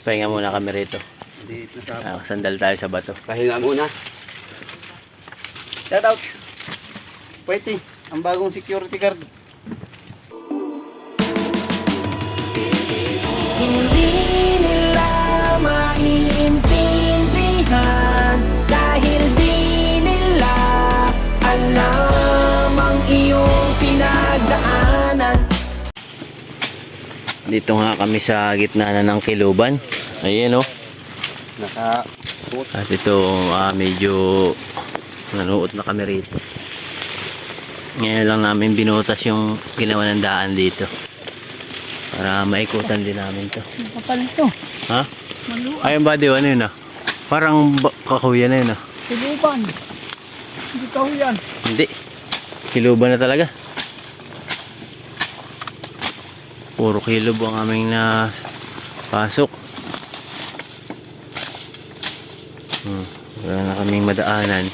Pahinga muna kami rito. Ah, sandal tayo sa bato. Pahinga muna. Shout out. Pwede. Ang bagong security guard. Dito nga kami sa gitna na ng kiluban. Ayan oh. Naka At ito, ah, medyo nanuot na kami rito. Ngayon lang namin binutas yung ginawa ng daan dito. Para maikutan din namin to. Kapal to Ha? Ayun ba, ano yun ah? Parang ba- kakuya na yun ah. Siluban Hindi ka yan Hindi. Kiluban na talaga. Puro kilub ang aming na pasok. Hmm. Wala na kaming madaanan.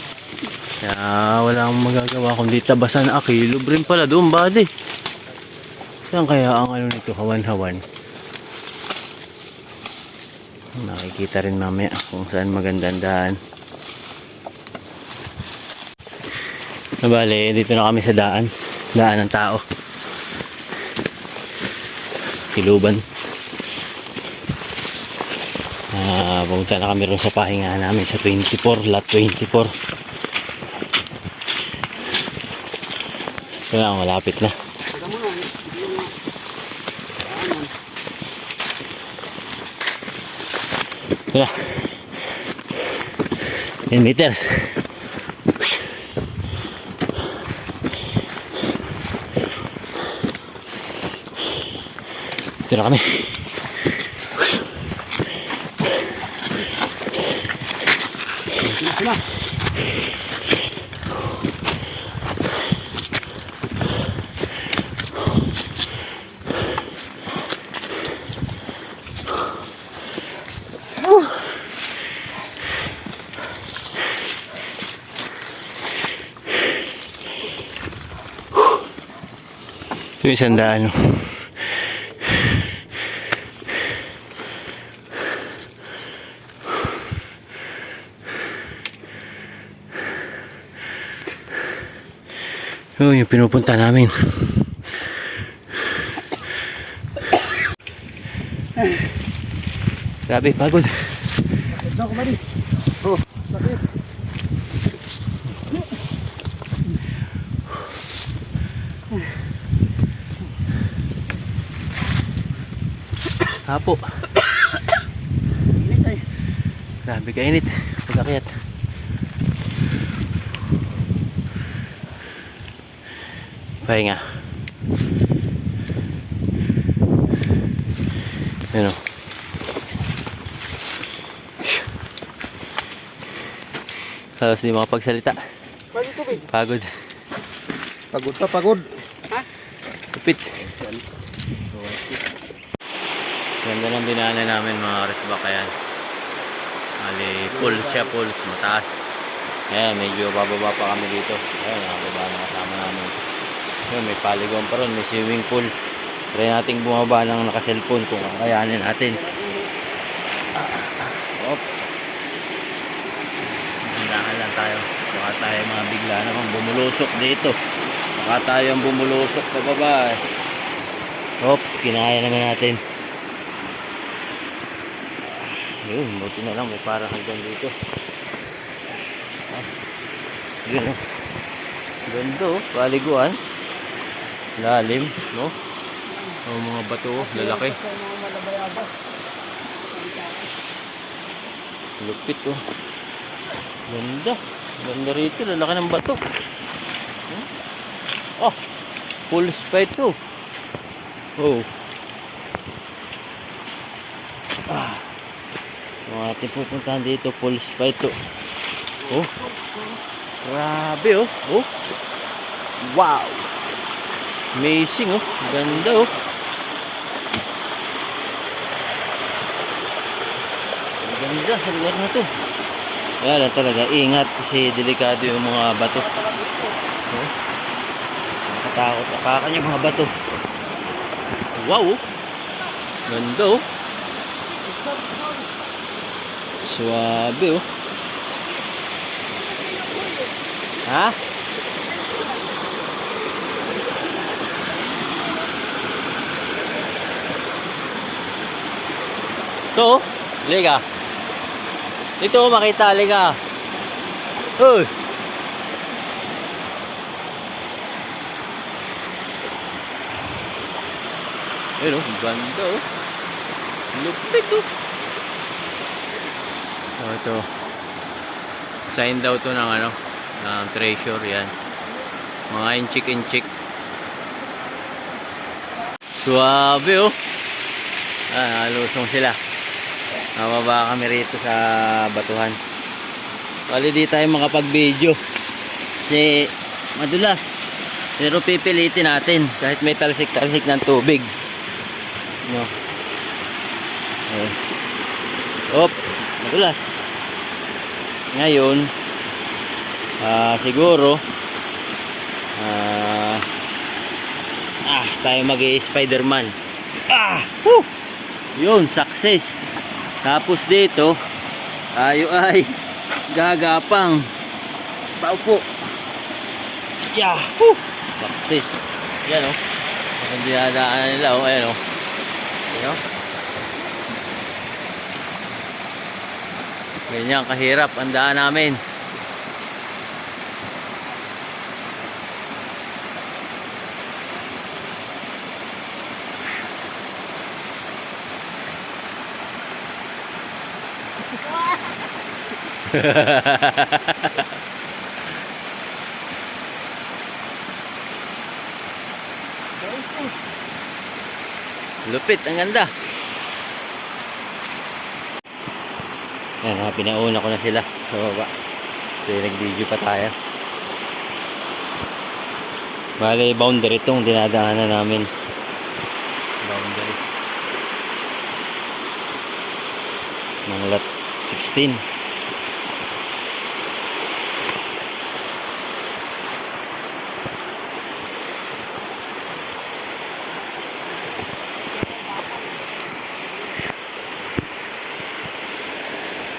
Kaya wala akong magagawa kundi tabasan. Ah, kilub rin pala doon, bade. Saan kaya ang ano nito, hawan-hawan? Nakikita rin mamaya kung saan magandang daan. Nabali, dito na kami sa daan. Daan ng tao. Kiluban. Ah, pumunta na kami ron sa pahinga namin sa 24, lot 24. Wala, malapit na. Wala. 10 meters. Dito na kami. Ito yung isang. Yun yung pinupunta namin. Grabe, pagod. Ito ko ba di? Oh, sakit. Hapo. Grabe kainit. Pag-akyat. Pahinga. Ano? Halos di makapagsalita. Pagod. Pagod. Pagod pa, pagod. Kupit. Ganda ng dinaanan namin mga karisbakayan. Ali, pulse siya, pulse, mataas. Ayan, medyo bababa pa kami dito. Ayan, nakababa na kasama namin. Ayan, may paligon pa ron, may swimming pool. Try nating bumaba ng naka-cellphone kung kakayanin natin. Op. Hindahan lang tayo. Baka tayo mga bigla namang bumulusok dito. Baka tayo ang bumulusok sa baba. eh. Hop, kinaya naman natin. Yun, buti na lang may parang hanggang dito. Ah, yun oh. Ganda oh, paliguan. Lalim, no? Oh, mga bato oh, lalaki. Lupit oh. Ganda. Ganda rito, lalaki ng bato. Hmm? Oh, full spite to. Oh. Ah. Yung ating pupuntahan dito, full spite to. Oh. Grabe oh. Oh. Wow. Amazing oh. Ganda oh. Ganda sa lugar na to. Kaya lang talaga, ingat kasi delikado yung mga bato. Oh. Nakatakot. Akakan yung mga bato. Wow oh. Ganda oh. Suwabe oh. Ha? Ito oh. Liga. Dito oh makita, liga. Uy! Ayun oh, ang ganda oh. Lupit oh. Oh, ito. Sign daw to ng ano, ng treasure yan. Mga inchik-inchik. Suwabe oh. Ah, nalusong sila. Mababa kami rito sa batuhan. Bali di tayo makapag-video. Kasi madulas. Pero pipilitin natin kahit may talsik-talsik ng tubig. No. Oh. Op, madulas. Ngayon, ah siguro ah ah, tayo mag Spider-Man. Ah! Woo! Yun, success. Tapos dito, tayo ay gagapang. Paupo. Yeah! Woo! Success. Yan o. Oh. Ang dinadaanan nila o. Oh. Ayan o. Oh. Ayan o. Ganyan kahirap ang daan namin. Lupit, ang ganda. Yan, ha, pinauna ko na sila sa baba. So, nag-video pa tayo. Bale, boundary itong dinadaanan namin. Boundary. Ng 16.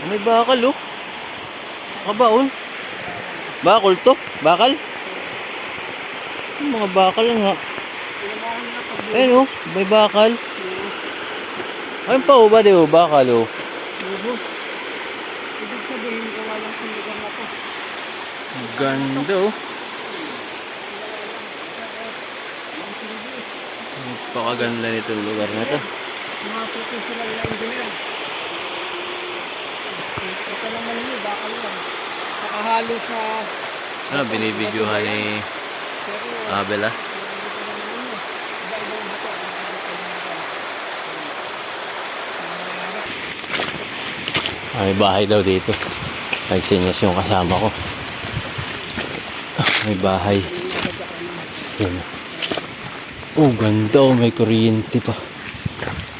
May bakal oh. Kabaon. Bakal to? Bakal? Mga bakal nga. Ayun oh, may bakal. Ayun pa oh, ba di oh, bakal oh. Ibig sabihin ko walang sinigang na to. Ang Ganda oh. Napakaganda nitong lugar na to. Mga puto sila yung engineer. Ito naman yun, bakal lang. Nakahalo sa... Ano, binibidyohan ni Abel ah. ito. May bahay daw dito. Ay, sinyas yung kasama ko. May bahay. Yan. Oh, ganda oh. May kuryente pa.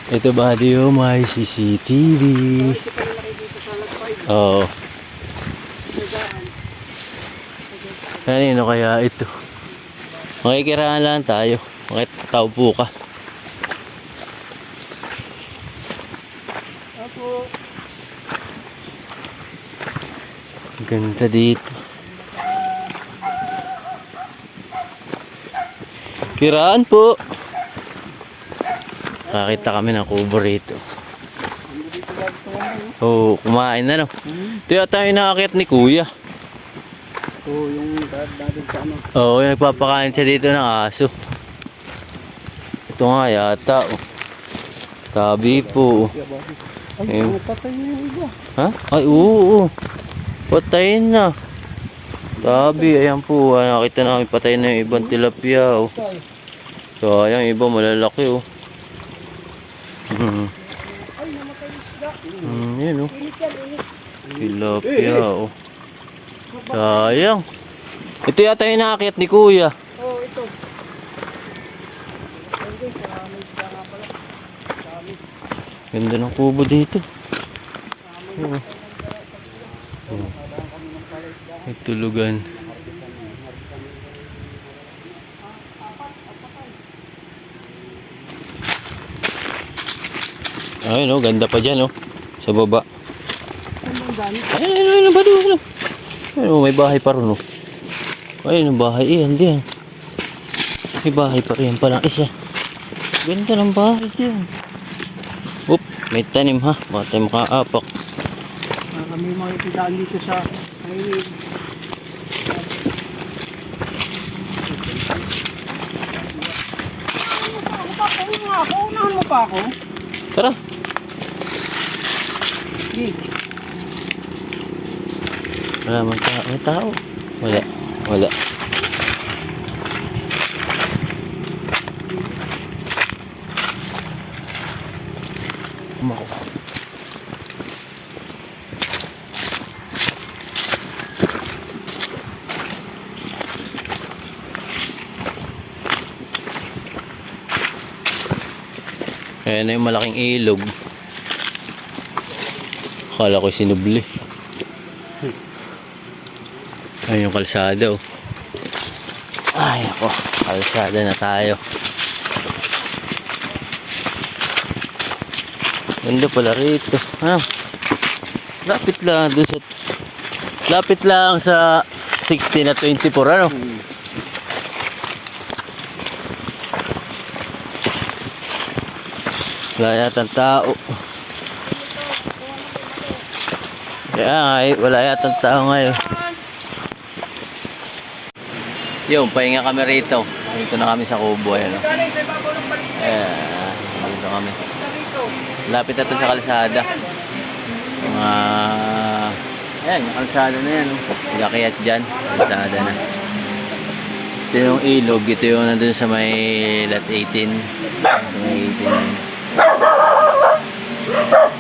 Ito ba di oh, may CCTV. Oo. Kanino kaya ito? Makikiraan lang tayo. Makitaupo ka. Ako, Ganda dito. Kiraan po. Nakita kami ng kubo rito. Oo, oh, kumain na no. Ito yata yung nakakit ni kuya. Ito yung dad natin sa ano. Oo, oh, nagpapakain siya dito ng aso. Ito nga yata. Oh. Tabi po. Bakit? Ay, patay na yung iba. Ha? Ay, oo. oo. Patayin na. Tabi, ayan po. Ay, nakita namin patay na yung ibang tilapia. Oh. So, ayan, iba malalaki oh. Hmm. Hmm, oh. Yan, init. Tilapia oh. Sayang. Ito yata yung nakakit ni kuya. Oo, oh, ito. Ganda ng kubo dito. Oh. Oh. May tulugan. Ayun oh, ganda pa dyan oh. Sa baba. Ayun, ayun, ayun, ba doon? May bahay pa ron oh. Ayun, ang bahay. Eh, hindi yan. May bahay pa rin palang isa. Ganda ng bahay dyan. Oop, may tanim ha. Baka tayo makaapak. Ah, kami makikitaan dito sa nga ako? Unahan mo pa ako? Tara. Sige. Wala. May tao. Wala. Wala. Ayan na yung malaking ilog. Akala ko sinubli. Ayun yung kalsada oh. Ay ako, kalsada na tayo. Ganda pala rito. Ano? Lapit lang doon sa Lapit lang sa 16 at 24 ano? Wala yata tao. Kaya nga eh, wala yata tao ngayon. Yung, pahinga kami rito. Dito na kami sa Kubo. Ayan, oh. Ayan, dito kami. Lapit na to sa kalsada. Mga... Ayan, yung kalsada na yan. Oh. Nagkakiyat dyan. Kalsada na. Ito yung ilog. Ito yung nandun sa may lot 18. Sa may 18. Oh!